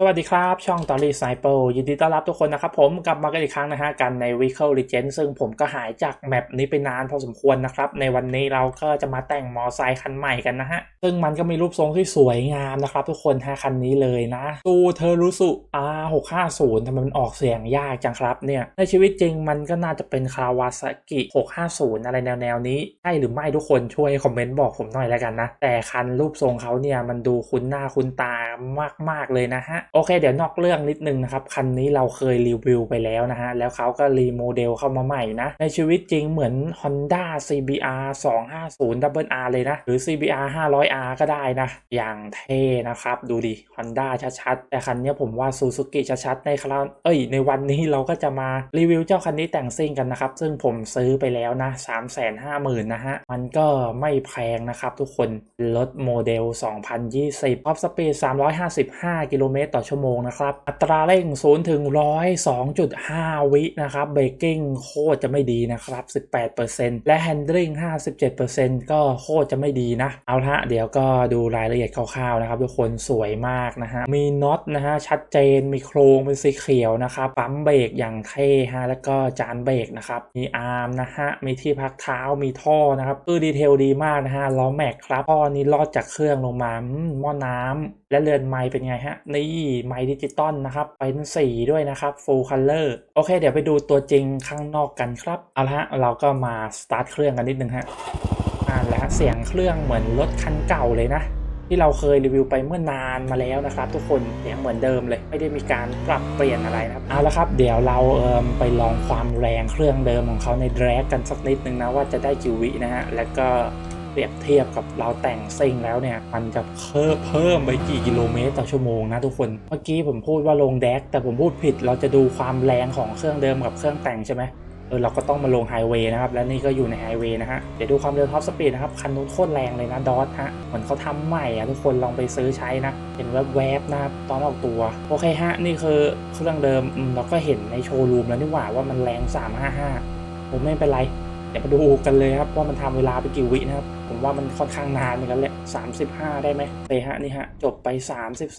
สวัสดีครับ ช่องตอรี่ไซเปิลยินดีต้อนรับทุกคนนะครับผมกลับมากันอีกครั้งนะฮะกันใน Vehicle Legend ซึ่งผมก็หายจากแมปนี้ไปนานพอสมควรนะครับ ในวันนี้เราก็จะมาแต่งมอไซคันใหม่กันนะฮะ ซึ่งมันก็มีรูปทรงที่สวยงามนะครับทุกคนฮะคันนี้เลยนะตูเทอรุสุ R650 ทำไมมันออกเสียงยากจังครับเนี่ย ในชีวิตจริงมันก็น่าจะเป็นคาวาซากิ 650 อะไรแนวๆนี้ใช่หรือไม่ทุกคนช่วยคอมเมนต์บอกผมหน่อยแล้วกันนะแต่คันรูปทรงเขาเนี่ยมันดูคุ้นหน้าคุ้นตามากๆเลยนะฮะโอเคเดี๋ยวนอกเรื่องนิดนึงนะครับ คันนี้เราเคยรีวิวไปแล้วนะฮะ แล้วเขาก็รีโมเดลเข้ามาใหม่นะ ในชีวิตจริงเหมือน Honda CBR 250 Double R เลยนะ หรือ CBR 500R ก็ได้นะ อย่างเท่นะครับ ดูดิ Honda ชัดๆ แต่คันนี้ผมว่า Suzuki ชัดๆ ในคราวเอ้ย ในวันนี้เราก็จะมารีวิวเจ้าคันนี้แต่งซิ่งกันนะครับ ซึ่งผมซื้อไปแล้วนะ 350,000นะฮะ มันก็ไม่แพงนะครับทุกคน รถโมเดล 2020ท็อปสปีด355 กิโลเมตรต่อชั่วโมงนะครับ อัตราเร่ง 0 ถึง 102.5 วินะครับเบรกกิ้งโคตรจะไม่ดีนะครับ 18%และ handling 57%ก็โคตรจะไม่ดีนะ เอาละเดี๋ยวก็ดูรายละเอียดคร่าวๆนะครับทุกคนสวยมากนะฮะ มีน็อตนะฮะ ชัดเจนมีโครงเป็นสีเขียวนะครับปั๊มเบรกอย่างเท่ฮะแล้วก็จานเบรกนะครับ มีอาร์มนะฮะ มีที่พักเท้ามีท่อนะครับคือดีเทลดีมากนะฮะล้อแม็กครับท่อนี้ลอดจากเครื่องลงมามหม้อน้ำและเรือนไม้เป็นไงฮะ นี่ไม้ดิจิตอลนะครับเป็นสีด้วยนะครับ full color โอเค เดี๋ยวไปดูตัวจริงข้างนอกกันครับเอาละฮะเราก็มาสตาร์ทเครื่องกันนิดนึงฮะอ่าแล้วเสียงเครื่องเหมือนรถคันเก่าเลยนะที่เราเคยรีวิวไปเมื่อนานมาแล้วนะครับทุกคนเสียงเหมือนเดิมเลย ไม่ได้มีการปรับเปลี่ยนอะไรนะครับเอาละครับ เดี๋ยวเราเอิมไปลองความแรงเครื่องเดิมของเขาในแดรกกันสักนิดนึงนะว่าจะได้กี่วินะฮะแล้วก็ ปรียบเทียบกับเราแต่งซิงแล้วเนี่ย มันจะเพิ่มไปกี่กิโลเมตรต่อชั่วโมงนะทุกคน เมื่อกี้ผมพูดว่าลงแดกแต่ผมพูดผิดเราจะดูความแรงของเครื่องเดิมกับเครื่องแต่งใช่ไหมเออเราก็ต้องมาลงไฮเวย์นะครับ และนี่ก็อยู่ในไฮเวย์นะฮะ เดี๋ยวดูความเร็วท็อปสปีดนะครับ คันนู้นโคตรแรงเลยนะดอทฮะ เหมือนเขาทำใหม่อะทุกคนลองไปซื้อใช้นะ เห็นแวบๆนะครับตอนออกตัว โอเคฮะ นี่คือเครื่องเดิมเราก็เห็นในโชว์รูมแล้วนี่หว่าว่ามันแรง 355ผมไม่เป็นไร ดี๋ยวมาดูกันเลยครับว่ามันทำเวลาไปกี่วินะครับ ผมว่ามันค่อนข้างนานเหมือนกันแหละ 35 ได้ไหมเตฮะนี่ฮะ จบไป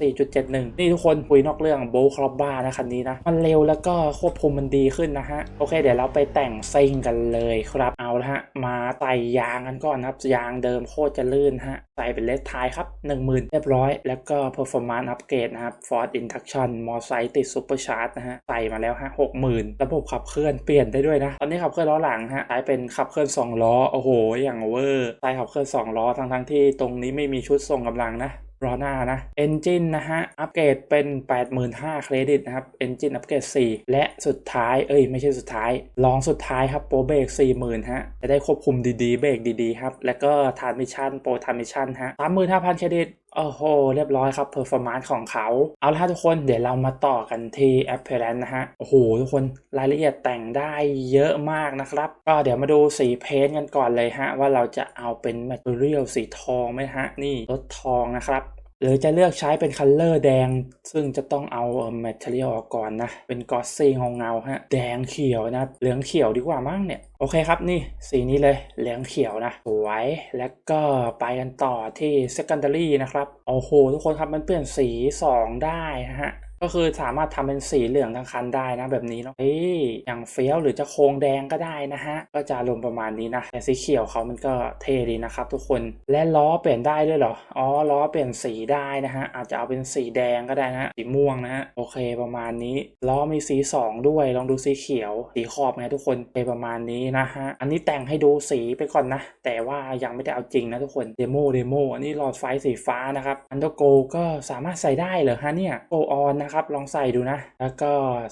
34.71 นี่ทุกคนคุยนอกเรื่องโบคลอบบ้านะคันนี้นะ มันเร็วแล้วก็ควบคุมมันดีขึ้นนะฮะ โอเค เดี๋ยวเราไปแต่งซิงกันเลยครับ ละฮะมาใส่ยางกันก่อนครับ ยางเดิมโคตรจะลื่นฮะ ใส่เป็นเลสทายครับ 10,000 เรียบร้อย แล้วก็ performance upgrade นะครับ Ford Induction มอไซค์ติด Super Charge นะฮะ ใส่มาแล้วฮะ 60,000 ระบบขับเคลื่อนเปลี่ยนได้ด้วยนะ ตอนนี้ขับเคลื่อนล้อหลังฮะใช้เป็นขับเคลื่อน2ล้อ โอ้โห อย่างเวอร์ใส่ขับเคลื่อน2ล้อทั้งทั้งๆที่ตรงนี้ไม่มีชุดส่งกำลังนะ รอหน้านะ Engine นะฮะ อัปเกรดเป็น 85,000เครดิตนะครับ Engine อัปเกรด 4 และสุดท้าย เอ้ย ไม่ใช่สุดท้าย ลองสุดท้ายครับโปรเบรก40,000 ฮะ จะได้ควบคุมดีๆ เบรกดีๆ ครับ แล้วก็ทานมิชชั่นโปรทานมิชชั่นฮะ35,000เครดิต โอ้โห เรียบร้อยครับ performance ของเขา เอาละทุกคน เดี๋ยวเรามาต่อกันที่ appearance นะฮะ โอ้โห ทุกคน รายละเอียดแต่งได้เยอะมากนะครับ ก็เดี๋ยวมาดูสีเพนท์กันก่อนเลยฮะ ว่าเราจะเอาเป็น material สีทองไหมฮะ นี่รถทองนะครับ หรือจะเลือกใช้เป็นคัลเลอร์แดง ซึ่งจะต้องเอาเอ่อ material ออกก่อนนะ เป็นกอสซีเงาเงาฮะ แดงเขียวนะ เหลืองเขียวดีกว่ามั้งเนี่ย โอเคครับนี่ สีนี้เลย เหลืองเขียวนะ สวย แล้วก็ไปกันต่อที่ secondary นะครับ โอ้โห ทุกคนครับมันเปลี่ยนสี 2 ได้นะฮะ ก็คือสามารถทำเป็นสีเหลืองทั้งคันได้นะแบบนี้เนาะเฮ้ยอย่างเฟี้ยวหรือจะโครงแดงก็ได้นะฮะ ก็จะรวมประมาณนี้นะแต่สีเขียวเขามันก็เท่ดีนะครับทุกคน และล้อเปลี่ยนได้ด้วยเหรอ อ๋อ ล้อเปลี่ยนสีได้นะฮะ อาจจะเอาเป็นสีแดงก็ได้นะสีม่วงนะฮะ โอเคประมาณนี้ ล้อมีสี 2 ด้วย ลองดูสีเขียว สีขอบไงทุกคนโอเคประมาณนี้นะฮะ อันนี้แต่งให้ดูสีไปก่อนนะ แต่ว่ายังไม่ได้เอาจริงนะทุกคน เดโมเดโมอันนี้หลอดไฟสีฟ้านะครับ อันเดอร์โกก็สามารถใส่ได้เหรอฮะเนี่ย โกออนนะครับ ลองใส่ดูนะ แล้วก็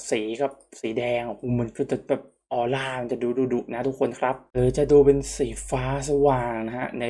สีกับสีแดงโอ้โหมันก็จะแบบออร่ามันจะดูดุดุๆนะทุกคนครับ หรือจะดูเป็นสีฟ้าสว่างนะฮะ ใน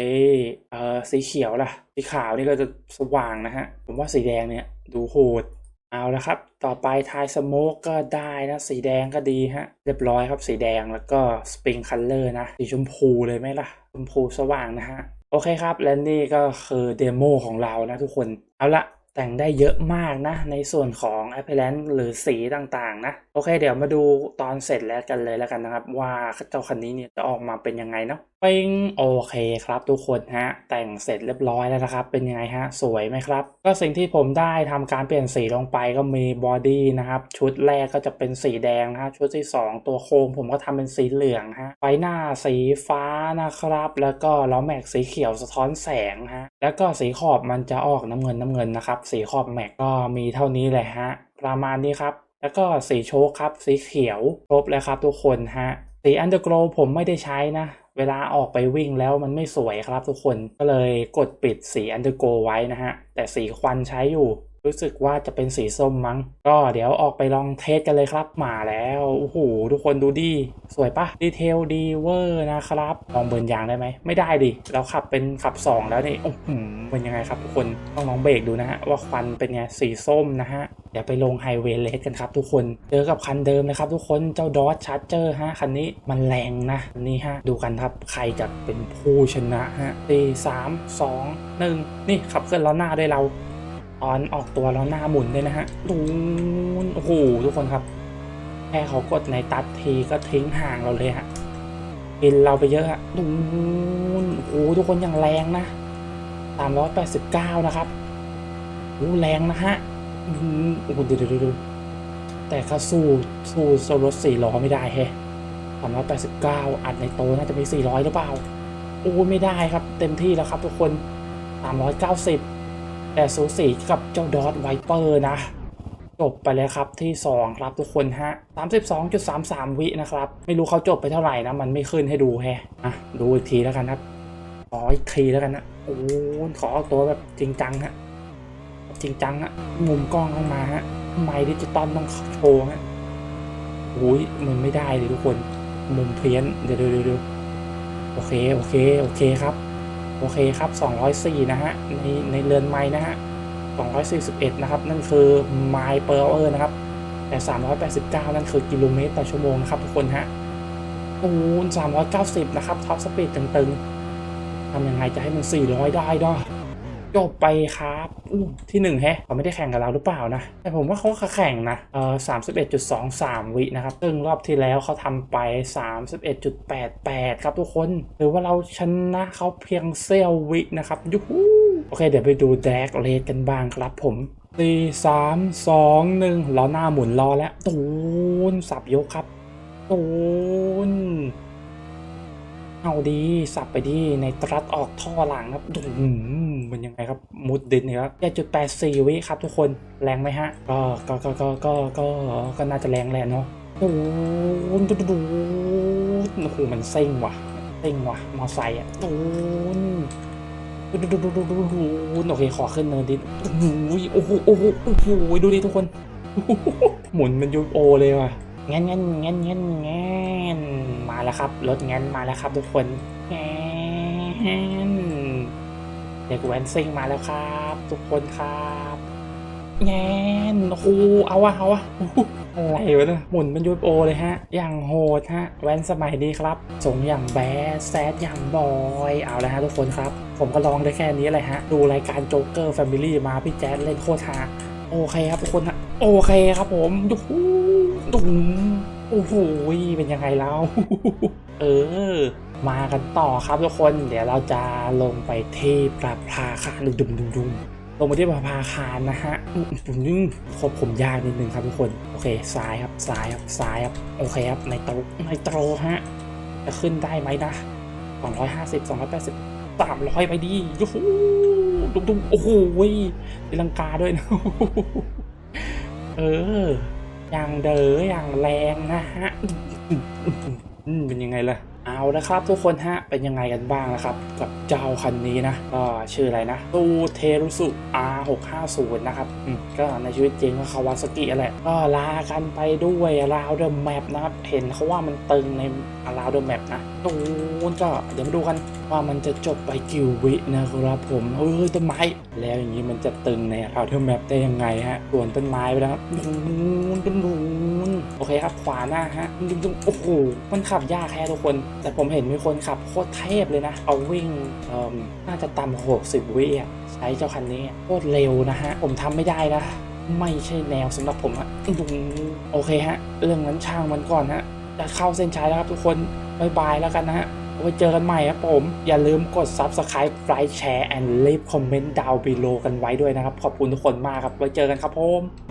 เอ่อสีเขียวล่ะ สีขาวนี่ก็จะสว่างนะฮะ ผมว่าสีแดงเนี่ยดูโหด เอาละครับ ต่อไปทายสโมกก็ได้นะ สีแดงก็ดีฮะ เรียบร้อยครับสีแดงแล้วก็สปริงคัลเลอร์นะ สีชมพูเลยไหมล่ะ ชมพูสว่างนะฮะ โอเคครับ และนี่ก็คือเดโมของเรานะทุกคน เอาละ แต่งได้เยอะมากนะ ในส่วนของ appearance หรือสีต่างๆนะ โอเค เดี๋ยวมาดูตอนเสร็จแล้วกันเลยแล้วกันนะครับ ว่าเจ้าคันนี้เนี่ยจะออกมาเป็นยังไงเนาะไปปิ้งโอเคครับทุกคนฮะ แต่งเสร็จเรียบร้อยแล้วนะครับ เป็นยังไงฮะ สวยไหมครับ ก็สิ่งที่ผมได้ทำการเปลี่ยนสีลงไปก็มีบอดี้นะครับ ชุดแรกก็จะเป็นสีแดงนะฮะชุดที่ 2 ตัวโครงผมก็ทำเป็นสีเหลืองฮะไฟหน้าสีฟ้า นะครับ แล้วก็ล้อแม็กสีเขียวสะท้อนแสงฮะ แล้วก็สีขอบมันจะออกน้ำเงินน้ำเงินนะครับ สีขอบแม็กก็มีเท่านี้แหละฮะ ประมาณนี้ครับ แล้วก็สีโชคครับ สีเขียวครบแล้วครับทุกคนฮะ สีอันเดอร์โกลผมไม่ได้ใช้นะ เวลาออกไปวิ่งแล้วมันไม่สวยครับทุกคน ก็เลยกดปิดสีอันเดอร์โกลไว้นะฮะ แต่สีควันใช้อยู่ รู้สึกว่าจะเป็นสีส้มมั้ง ก็เดี๋ยวออกไปลองเทสกันเลยครับมาแล้วโอ้โหทุกคนดูดิสวยปะดีเทลดีเวอร์นะครับลองเบิร์นยางได้ไหมไม่ได้ดิเราขับเป็นขับ 2 แล้วนี่โอ้โหเป็นยังไงครับทุกคนต้องลองเบรกดูนะฮะว่าควันเป็นไงสีส้มนะฮะเดี๋ยวไปลงไฮเวย์เลสกันครับทุกคนเจอกับคันเดิมนะครับทุกคนเจ้าดอ g ชาร์เจอร์ฮะคันนี้มันแรงนะนนี้ฮะดูกันครับใครจะเป็นผู้ชนะฮะสี่สามสองหนึ่งนี่ขับเคลื่อนล้อหน้าด้วยเรา ออนออกตัวแล้อหน้าหมุนด้วยนะฮะดูนโอ้โหทุกคนครับแค่เขากดในตัดทีก็ทิ้งห่างเราเลยฮะกินเราไปเยอะฮะดูนโอ้โหทุกคนอย่างแรงนะสามร้อยแปดสิบเก้านะครับโอ้แรงนะฮะโอ้โหดี๋ยวเดี๋ยวเดี๋ยวแต่ก็สู้สู้โซลสี่ล้อไม่ได้แฮะสามร้อยแปดสิบเก้าอัดในโตน่าจะมีสี่ร้อยหรือเปล่าโอ้ไม่ได้ครับ เต็มที่แล้วครับทุกคนสามร้อยเก้าสิบ แต่สูสีกับเจ้าดอทไวเปอร์นะ จบไปแล้วครับที่ 2 ครับทุกคนฮะ 32.33 วินะครับ ไม่รู้เขาจบไปเท่าไหร่นะ มันไม่ขึ้นให้ดูแฮะอะดูอีกทีแล้วกันครับขออีกทีแล้วกันนะโอ้ขอเอาตัวแบบจริงจังฮะจริงจังอะมุมกล้องต้องมาฮะไมค์ดิจิตอลต้องโชว์ฮะโอ้ยมันไม่ได้เลยทุกคน มุมเพี้ยนเดี๋ยวเดี๋ยวเดี๋ยวโอเคโอเคโอเคครับ โอเคครับ 204 นะฮะ ในในเรือนไม้นะฮะ 241 นะครับ นั่นคือไมล์เปอร์เออร์นะครับ แต่ 389 นั่นคือกิโลเมตรต่อชั่วโมงนะครับทุกคนฮะโอ้390 นะครับ ท็อปสปีดตึงๆทำยังไงจะให้มัน 400 ได้ด้วย จบไปครับที่หนึ่งแฮะเขาไม่ได้แข่งกับเราหรือเปล่านะ แต่ผมว่าเขาก็แข่งนะเออสามสิบเอ็ดจุดสองสามวินะครับซึ่งรอบที่แล้วเขาทำไปสามสิบเอ็ดจุดแปดแปดครับทุกคนหรือว่าเราชนะเขาเพียงเซลวินะครับยูฮูโอเค เดี๋ยวไปดูแดกเลสกันบ้างครับผมสี่สามสองหนึ่งล้อหน้าหมุนรอแล้วตูนสับยกครับตูนเอาดี สับไปดีในตรัสออกท่อหลังครับดูมั นยังไงครับมุดดินเนี่ยครับจุดแปดสี่วิครับทุกคนแรงไหมฮะ ก็ก็ก็ก็ก็ก็ก็น่าจะแรงแหละเนาะโอ้ดูดูดูโอ้โหมันเซ็งว่ะเซ็งว่ะมอไซค์อะดูดูดูดูดูดูดูโอเคขอขึ้นเนินดิโอ้โหโอ้โหโอ้โหดูดิทุกคน หมุนมันยูโอเลยว่ะงั้นงั้นงั้นงั้นงั้นมาแล้วครับรถงั้นมาแล้วครับทุกคนงั้น เด็กแวนซิงมาแล้วครับ ทุกคนครับแงนโอ้โหเอาวะเอาวะอะไรวะเนี่ยหมุนเป็นยูโอเลยฮะ อย่างโหดฮะ แวนสมัยนี้ครับส่งอย่างแบดแซดอย่างบอย เอาแล้วฮะทุกคนครับ ผมก็ลองได้แค่นี้เลยฮะ ดูรายการโจ๊กเกอร์แฟมิลี่มาพี่แจ๊ดเล่นโคตรฮาโอเคครับทุกคนฮะ โอเคครับผมดูดุมโอ้โหเป็นยังไงแล้ว เออ มากันต่อครับทุกคนเดี๋ยวเราจะลงไปที่ประภาคารดุมดุมดุมลงมาที่ประภาคารนะฮะอืมผมยิ่งควบคุมยากนิดนึงครับทุกคนโอเคซ้ายครับซ้ายครับซ้ายครับโอเคครับในโตะในโตะฮะจะขึ้นได้ไหมนะ250 280 300 ไปดียูหูดุมดุมโอ้โหตีลังกาด้วยนะเอออย่างเด๋ออย่างแรงนะฮะเป็นยังไงล่ะ เอาละครับทุกคนฮะเป็นยังไงกันบ้างนะครับ กับเจ้าคันนี้นะก็ชื่ออะไรนะตูเทรุสุ R650 นะครับอืมก็ในชีวิตจริงก็คาวาซากิแหละก็ลากันไปด้วยราวเดอะแมปนะครับ เห็นเขาว่ามันตึงในราวเดอะแมปนะตูนก็เดี๋ยวมาดูกันว่ามันจะจบไปกี่วินะครับผมเฮ้ยต้นไม้ แล้วอย่างนี้มันจะตึงในราวเดอะแมปได้ยังไงฮะส่วนต้นไม้ไปแล้วครับนูนนูนนูน โอเคครับขวาหน้าฮะดุดุโอ้โหมันขับยากแค่ทุกคน แต่ผมเห็นมีคนขับโคตรเทพเลยนะ เอาวิ่งเอ่อน่าจะต่ำหกสิบวิอะใช้เจ้าคันนี้โคตรเร็วนะฮะ ผมทำไม่ได้นะ ไม่ใช่แนวสำหรับผมอะดุโอเคฮะ เรื่องนั้นช่างมันก่อนฮะจะเข้าเส้นชัยแล้วครับทุกคนบายบายแล้วกันนะฮะไว้เจอกันใหม่ครับผม อย่าลืมกด subscribe like share and leave comment down below กันไว้ด้วยนะครับ ขอบคุณทุกคนมากครับ ไว้เจอกันครับผม